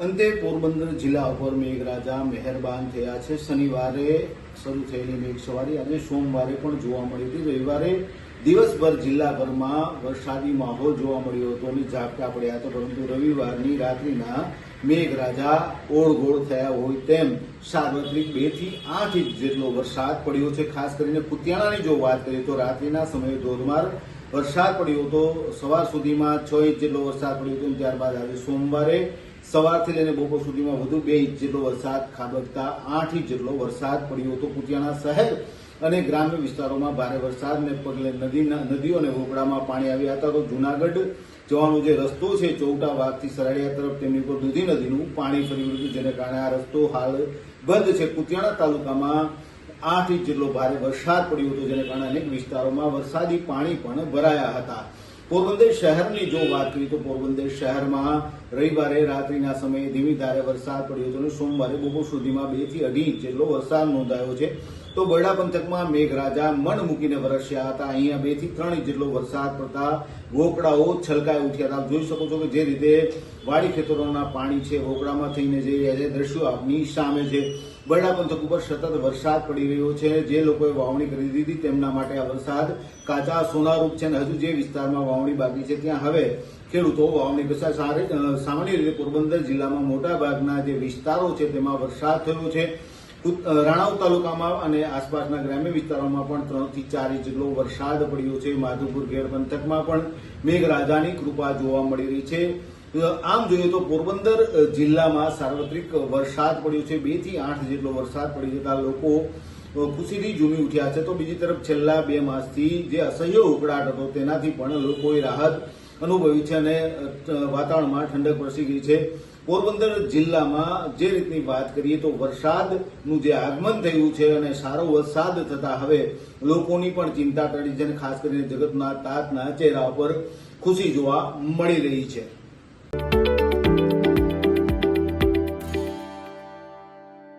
અંતે પોરબંદર જિલ્લા ઉપર મેઘરાજા મહેરબાન થયા છે. શનિવારે શરૂ થયેલી મેઘ સવારી અને સોમવારે પણ જોવા મળી હતી. રવિવારે દિવસભર જિલ્લાભરમાં વરસાદી માહોલ જોવા મળ્યો હતો અને ઝાપટા પડ્યા હતા. પરંતુ રવિવારની રાત્રિના મેઘરાજા ઓળગોળ થયા હોય તેમ સાર્વત્રિક બેથી આઠ ઇંચ જેટલો વરસાદ પડ્યો છે. ખાસ કરીને કુતિયાણાની જો વાત કરીએ તો રાત્રિના સમયે ધોધમાર વરસાદ પડ્યો હતો. સવાર સુધીમાં છ ઇંચ જેટલો વરસાદ પડ્યો હતો ત્યારબાદ આજે સોમવારે સવારથી લઈને બપોર સુધીમાં વધુ બે ઇંચ જેટલો વરસાદ ખાબકતા આઠ ઇંચ જેટલો વરસાદ પડ્યો હતો કુતિયાણા શહેર અને ગ્રામ્ય વિસ્તારોમાં ભારે વરસાદને પગલે નદીના નદીઓ અને વોકડામાં પાણી આવ્યા હતા તો જુનાગઢ જવાનો જે રસ્તો છે ચૌટા વાગથી સરાડિયા તરફ તેમની ઉપર દૂધી નદીનું પાણી ફરી વળ્યું જેને કારણે આ રસ્તો હાલ બંધ છે. કુતિયાણા તાલુકામાં આઠ ઇંચ જેટલો ભારે વરસાદ પડ્યો હતો, જેને કારણે અનેક વિસ્તારોમાં વરસાદી પાણી પણ ભરાયા હતા. પોરબંદર શહેરની જો વાત કરીએ તો પોરબંદર શહેરમાં રવિવારે રાત્રિના સમયે ધીમી ધારે વરસાદ પડ્યો હતો અને સોમવારે બપોર સુધીમાં બેથી અઢી ઇંચ જેટલો વરસાદ નોંધાયો છે. તો બરડા પંથકમાં મેઘરાજા મન મૂકીને વરસ્યા હતા. અહીંયા બેથી ત્રણ ઇંચ જેટલો વરસાદ પડતા વોકડાઓ છલકાઈ ઉઠ્યા હતા. જોઈ શકો છો કે જે રીતે વાડી ખેતરોના પાણી છે વોકડામાં થઈને જઈ રહ્યા છે દ્રશ્યો આપની સામે છે. બરડા પંથક ઉપર સતત વરસાદ પડી રહ્યો છે. જે લોકોએ વાવણી કરી દીધી તેમના માટે આ વરસાદ કાચા સોનારૂપ છે અને હજુ જે વિસ્તારમાં વાવણી બાકી છે, ત્યાં હવે ખેડૂતો વાવણી કરશે. સામાન્ય રીતે પોરબંદર જિલ્લામાં મોટા ભાગના જે વિસ્તારો છે, તેમાં વરસાદ થયો છે. રાણાવ તાલુકામાં અને આસપાસના ગ્રામ્ય વિસ્તારોમાં પણ ત્રણથી ચાર ઇંચ જેટલો વરસાદ પડ્યો છે. માધુપુર ઘેર પંથકમાં પણ મેઘરાજાની કૃપા જોવા મળી રહી છે. આમ જોઈએ તો પોરબંદર જિલ્લામાં સાર્વત્રિક વરસાદ પડ્યો છે. બેથી આઠ જેટલો વરસાદ પડી જતા લોકો ખુશીથી ઝૂમી ઉઠ્યા છે. તો બીજી તરફ છેલ્લા બે માસથી જે અસહ્ય ઉકળાટ હતો તેનાથી પણ લોકોએ રાહત અનુભવી છે અને વાતાવરણમાં ઠંડક વરસી ગઈ છે. પોરબંદર જિલ્લામાં જે રીતની વાત કરીએ તો વરસાદનું જે આગમન થયું છે અને સારો વરસાદ થતા હવે લોકોની પણ ચિંતા ટળી છે અને ખાસ કરીને જગતના તાતના ચહેરા પર ખુશી જોવા મળી રહી છે.